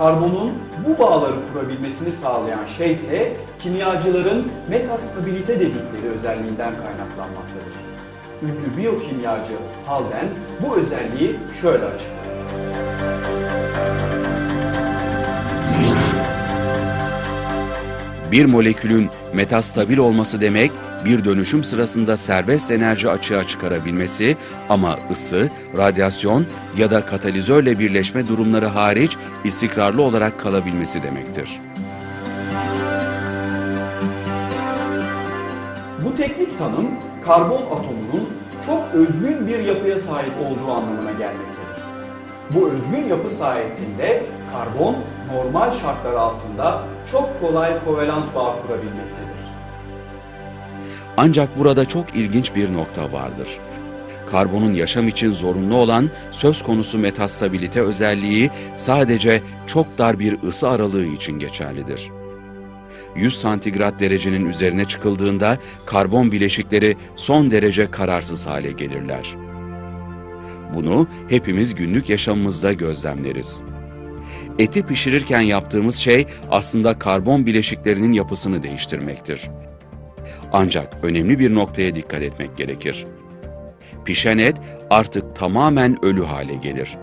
Karbonun bu bağları kurabilmesini sağlayan şey ise kimyacıların metastabilite dedikleri özelliğinden kaynaklanmaktadır. Ünlü biyokimyacı Halden bu özelliği şöyle açıklar. Bir molekülün metastabil olması demek, bir dönüşüm sırasında serbest enerji açığa çıkarabilmesi ama ısı, radyasyon ya da katalizörle birleşme durumları hariç istikrarlı olarak kalabilmesi demektir. Bu teknik tanım karbon atomunun çok özgün bir yapıya sahip olduğu anlamına gelmektedir. Bu özgün yapı sayesinde karbon normal şartlar altında çok kolay kovalent bağ kurabilmektedir. Ancak burada çok ilginç bir nokta vardır. Karbonun yaşam için zorunlu olan söz konusu metastabilite özelliği sadece çok dar bir ısı aralığı için geçerlidir. 100 santigrat derecenin üzerine çıkıldığında karbon bileşikleri son derece kararsız hale gelirler. Bunu hepimiz günlük yaşamımızda gözlemleriz. Eti pişirirken yaptığımız şey aslında karbon bileşiklerinin yapısını değiştirmektir. Ancak önemli bir noktaya dikkat etmek gerekir. Pişen et artık tamamen ölü hale gelir.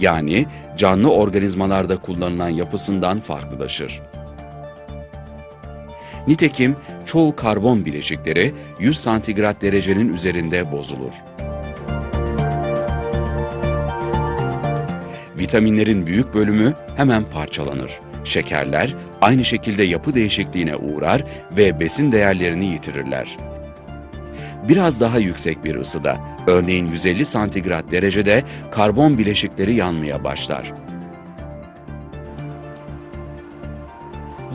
Yani canlı organizmalarda kullanılan yapısından farklılaşır. Nitekim çoğu karbon bileşikleri 100 santigrat derecenin üzerinde bozulur. Vitaminlerin büyük bölümü hemen parçalanır. Şekerler aynı şekilde yapı değişikliğine uğrar ve besin değerlerini yitirirler. Biraz daha yüksek bir ısıda, örneğin 150 santigrat derecede karbon bileşikleri yanmaya başlar.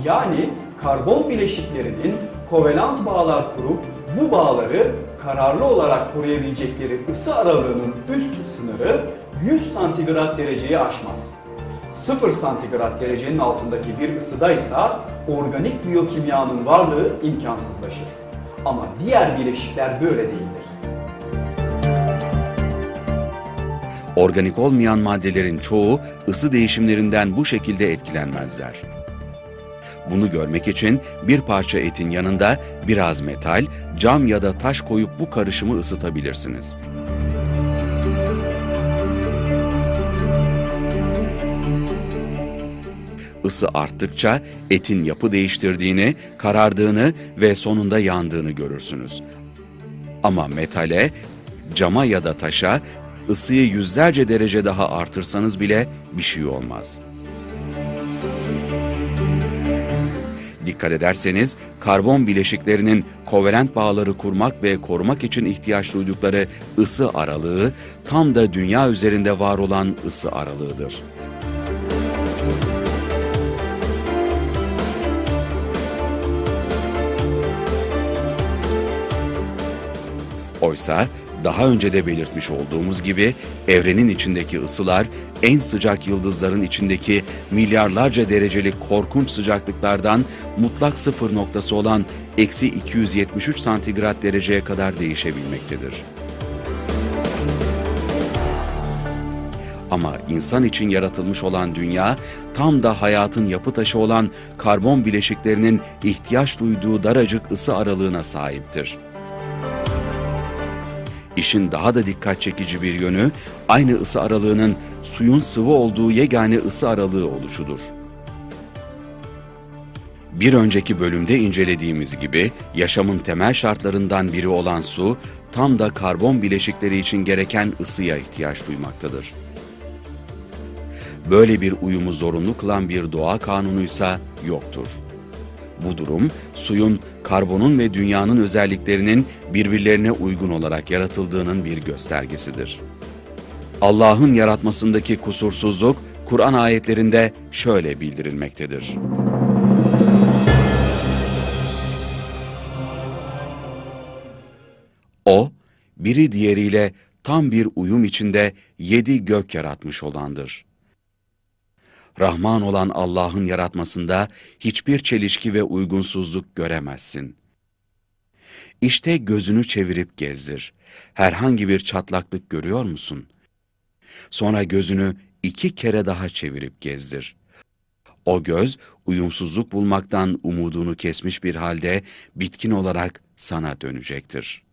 Yani karbon bileşiklerinin kovalent bağlar kurup bu bağları kararlı olarak koruyabilecekleri ısı aralığının üst sınırı 100 santigrat dereceyi aşmaz. 0 santigrat derecenin altındaki bir ısıda ise organik biyokimyanın varlığı imkansızlaşır. Ama diğer bileşikler böyle değildir. Organik olmayan maddelerin çoğu ısı değişimlerinden bu şekilde etkilenmezler. Bunu görmek için bir parça etin yanında biraz metal, cam ya da taş koyup bu karışımı ısıtabilirsiniz. Isı arttıkça etin yapı değiştirdiğini, karardığını ve sonunda yandığını görürsünüz. Ama metale, cama ya da taşa ısıyı yüzlerce derece daha artırsanız bile bir şey olmaz. Dikkat ederseniz karbon bileşiklerinin kovalent bağları kurmak ve korumak için ihtiyaç duydukları ısı aralığı tam da dünya üzerinde var olan ısı aralığıdır. Oysa daha önce de belirtmiş olduğumuz gibi evrenin içindeki ısılar en sıcak yıldızların içindeki milyarlarca derecelik korkunç sıcaklıklardan mutlak sıfır noktası olan eksi 273 santigrat dereceye kadar değişebilmektedir. Ama insan için yaratılmış olan dünya tam da hayatın yapı taşı olan karbon bileşiklerinin ihtiyaç duyduğu daracık ısı aralığına sahiptir. İşin daha da dikkat çekici bir yönü aynı ısı aralığının suyun sıvı olduğu yegane ısı aralığı oluşudur. Bir önceki bölümde incelediğimiz gibi yaşamın temel şartlarından biri olan su tam da karbon bileşikleri için gereken ısıya ihtiyaç duymaktadır. Böyle bir uyumu zorunlu kılan bir doğa kanunuysa yoktur. Bu durum suyun karbonun ve dünyanın özelliklerinin birbirlerine uygun olarak yaratıldığının bir göstergesidir. Allah'ın yaratmasındaki kusursuzluk Kur'an ayetlerinde şöyle bildirilmektedir. O, biri diğeriyle tam bir uyum içinde yedi gök yaratmış olandır. Rahman olan Allah'ın yaratmasında hiçbir çelişki ve uygunsuzluk göremezsin. İşte gözünü çevirip gezdir. Herhangi bir çatlaklık görüyor musun? Sonra gözünü iki kere daha çevirip gezdir. O göz uyumsuzluk bulmaktan umudunu kesmiş bir halde bitkin olarak sana dönecektir.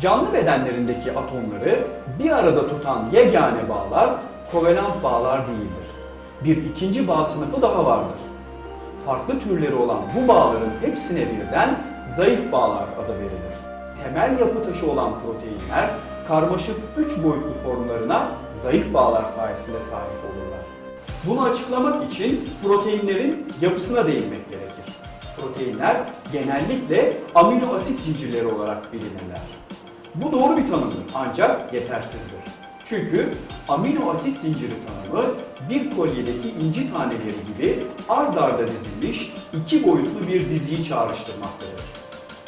Canlı bedenlerindeki atomları bir arada tutan yegane bağlar kovalent bağlar değildir. Bir ikinci bağ sınıfı daha vardır. Farklı türleri olan bu bağların hepsine birden zayıf bağlar adı verilir. Temel yapı taşı olan proteinler karmaşık üç boyutlu formlarına zayıf bağlar sayesinde sahip olurlar. Bunu açıklamak için proteinlerin yapısına değinmek gerekir. Proteinler genellikle amino asit zincirleri olarak bilinirler. Bu doğru bir tanımdır ancak yetersizdir. Çünkü amino asit zinciri tanımı bir kolyedeki inci taneleri gibi ard arda dizilmiş iki boyutlu bir diziyi çağrıştırmaktadır.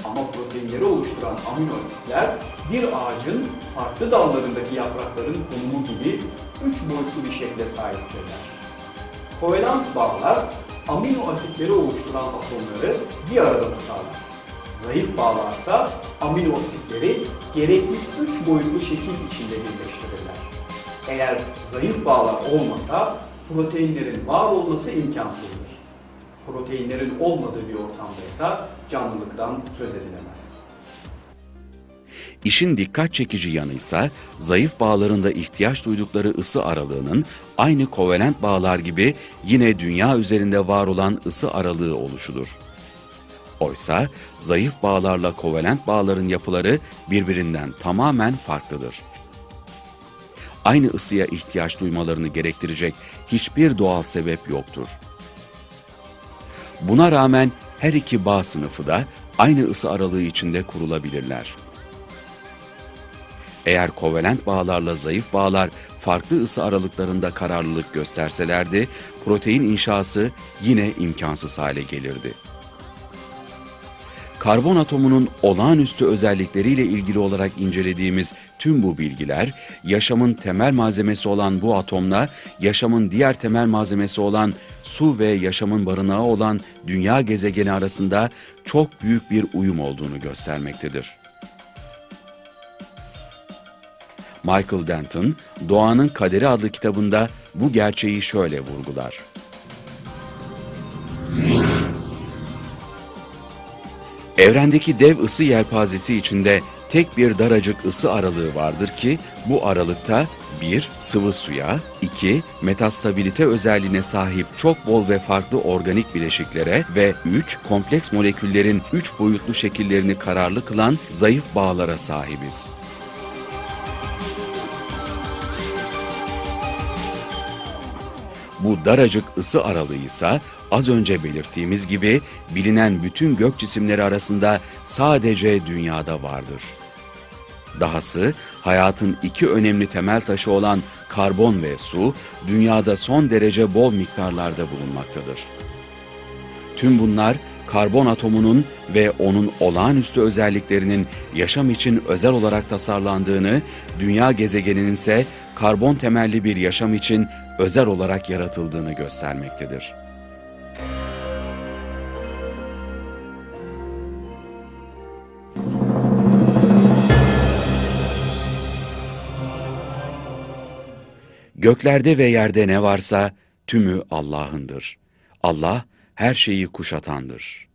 Ama proteinleri oluşturan amino asitler bir ağacın farklı dallarındaki yaprakların konumu gibi üç boyutlu bir şekle sahiptirler. Kovalent bağlar amino asitleri oluşturan atomları bir arada tutarlar. Zayıf bağlarsa amino asitleri gerekli üç boyutlu şekil içinde birleştirirler. Eğer zayıf bağlar olmasa proteinlerin var olması imkansızdır. Proteinlerin olmadığı bir ortamdaysa canlılıktan söz edilemez. İşin dikkat çekici yanıysa zayıf bağlarında ihtiyaç duydukları ısı aralığının aynı kovalent bağlar gibi yine dünya üzerinde var olan ısı aralığı oluşudur. Oysa zayıf bağlarla kovalent bağların yapıları birbirinden tamamen farklıdır. Aynı ısıya ihtiyaç duymalarını gerektirecek hiçbir doğal sebep yoktur. Buna rağmen her iki bağ sınıfı da aynı ısı aralığı içinde kurulabilirler. Eğer kovalent bağlarla zayıf bağlar farklı ısı aralıklarında kararlılık gösterselerdi, protein inşası yine imkansız hale gelirdi. Karbon atomunun olağanüstü özellikleriyle ilgili olarak incelediğimiz tüm bu bilgiler, yaşamın temel malzemesi olan bu atomla yaşamın diğer temel malzemesi olan su ve yaşamın barınağı olan dünya gezegeni arasında çok büyük bir uyum olduğunu göstermektedir. Michael Denton, Doğanın Kaderi adlı kitabında bu gerçeği şöyle vurgular. Evrendeki dev ısı yelpazesi içinde tek bir daracık ısı aralığı vardır ki bu aralıkta 1. sıvı suya, 2. metastabilite özelliğine sahip çok bol ve farklı organik bileşiklere ve 3. kompleks moleküllerin 3 boyutlu şekillerini kararlı kılan zayıf bağlara sahibiz. Bu daracık ısı aralığı ise az önce belirttiğimiz gibi bilinen bütün gök cisimleri arasında sadece dünyada vardır. Dahası hayatın iki önemli temel taşı olan karbon ve su dünyada son derece bol miktarlarda bulunmaktadır. Tüm bunlar karbon atomunun ve onun olağanüstü özelliklerinin yaşam için özel olarak tasarlandığını, dünya gezegeninin ise karbon temelli bir yaşam için özel olarak yaratıldığını göstermektedir. Göklerde ve yerde ne varsa tümü Allah'ındır. Allah her şeyi kuşatandır.